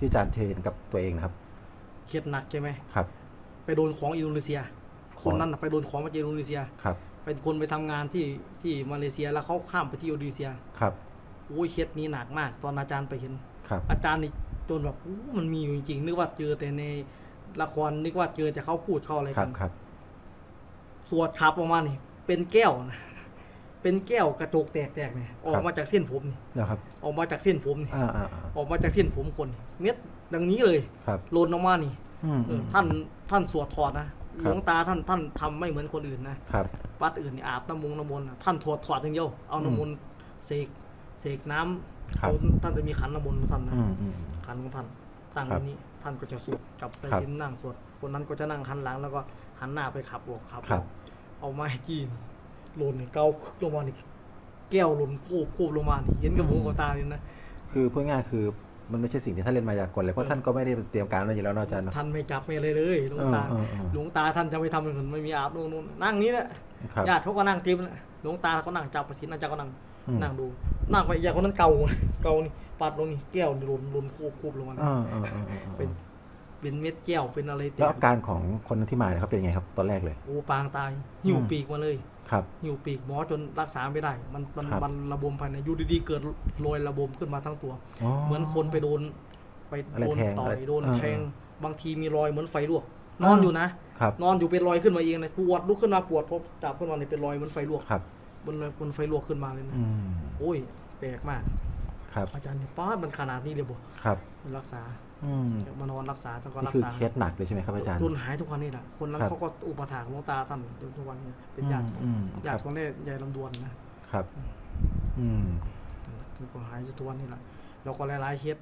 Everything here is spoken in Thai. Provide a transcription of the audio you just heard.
ที่อาจารย์เห็นกับตัวเองนะครับ เครียดหนักใช่ไหมครับ ไปโดนของอินโดนีเซียขคองนนั้นน่ะไปโดนของมาจากอินโดนีเซีย ครับ เป็นคนไปทำงานที่ที่มาเลเซียแล้วเขาข้ามไปที่อินโดนีเซียครับโอ้ยเคสนี้หนักมาก ตอนอาจารย์ไปเห็น ครับอาจารย์นี่จนแบบอู้มันมีอยู่จริงๆนึกว่าเจอแต่ในละครนึกว่าเจอแต่เขาพูดเขาอะไรครักับนครับ สวดขับออกมานี่เป็นแก้วนะ เป็นแก้วกระจกแตกๆเนี่ยออกมาจากเส้นผมนี่แล้วครับ ออกมาจากเส้นผมนี่อ่าอ่าอ่า ออกมาจากเส้นผมคนนี่เม็ดดังนี้เลยครับโลนออกมานี่อืมเออือม ท่านท่านสวดถอดนะหลวงตาท่านท่านทำไม่เหมือนคนอื่นนะครับ วัดอื่นนี่อาบน้ำมงน้ำมนต์นะท่านถอดถอดอย่างเดียวเอาน้ำมนต์เสกเสกน้ำครับ เอาท่านจะมีขันน้ำมนต์ของท่านนะ อืมอืม ขันของท่านตั้งครับไว้นี้ท่านก็จะสวดกับไปครับสินนั่งสวดคนนั้นก็จะนั่งหันหลังแล้วก็หันหน้าไปขับออกขับครัอบอกเอาไม้จี้นี่ หล่นนี่เกาคึกลงมานี่แก้วหล่นโคบโคบลงมานี่เห็นกับหูกับตาเลยนะคือพูดง่ายๆคือมันไม่ใช่สิ่งที่ท่านเล่นมายากลเลยเพราะท่านก็ไม่ได้เตรียมการมาอยู่แล้วเนาะอาจารย์เนาะท่านไม่จับไม่อะไรเลยหลวงตาเออเออเออหลวงตาท่านจะไม่ทำอย่างอื่นไม่มีอาบนู่นนู่นนั่งนี้แหละครับญาติเขาก็นั่งเต็มนะหลวงตาเขานั่งจับประสิทธิ์อาจารย์ก็นั่งอืมนั่งดูนั่งไปอย่างคนนั้นเกาเกานี่ปัดลงนี่แก้วนี่หล่นหล่นโคบโคบลงมานะอ่าอ่าอ่าอ่าอ่าเป็น เป็นเม็ดแก้วเป็นอะไรเต็แล้วมอาการของคนที่มาเนี่ยเขาเป็นยังไงครับ ตอนแรกเลย โอ้ปางตาย หิวอืมปีกมาเลย ครับ หิวปีกหมอจนรักษาไม่ได้ มันมันครับ มันระบมภายในอยู่ดีๆเกิดรอยระบมขึ้นมาทั้งตัวอ๋อเหมือนคนไปโดน ไปอะไรโดนแทงต่ออะไรยโดนเออแทงเอบางทีมีรอยเหมือนไฟลวกอ่านอนอยู่นะ ครับนอนอยู่เป็นรอยขึ้นมาเองเลยปวดลุกขึ้นมาปวดพอจับขึ้นมาเนี่ยเป็นรอยเหมือนไฟลวกครับบนบนไฟลวกขึ้นมาเลยนะอืมโอ้ยแปลกมาก ครับอาจารย์ป้าดมันขนาดนี้เลยบ่ครับมันรักษา อืมมานอนรักษาแล้วก็นี่รักคือษาเคสหนักเลยใช่ไหมครับอาจารย์ จนหายทุกวันนี้แหละคนนั้นครับ เขาก็อุปถากหลวงตาท่านจนทุกวันนี้เป็นญาติอืมญาติคขรัอบงแม่ยายลำดวนนะครับ อืมมันก็หายอยู่ทุกวันนี้แหละแล้วก็หลายๆเคส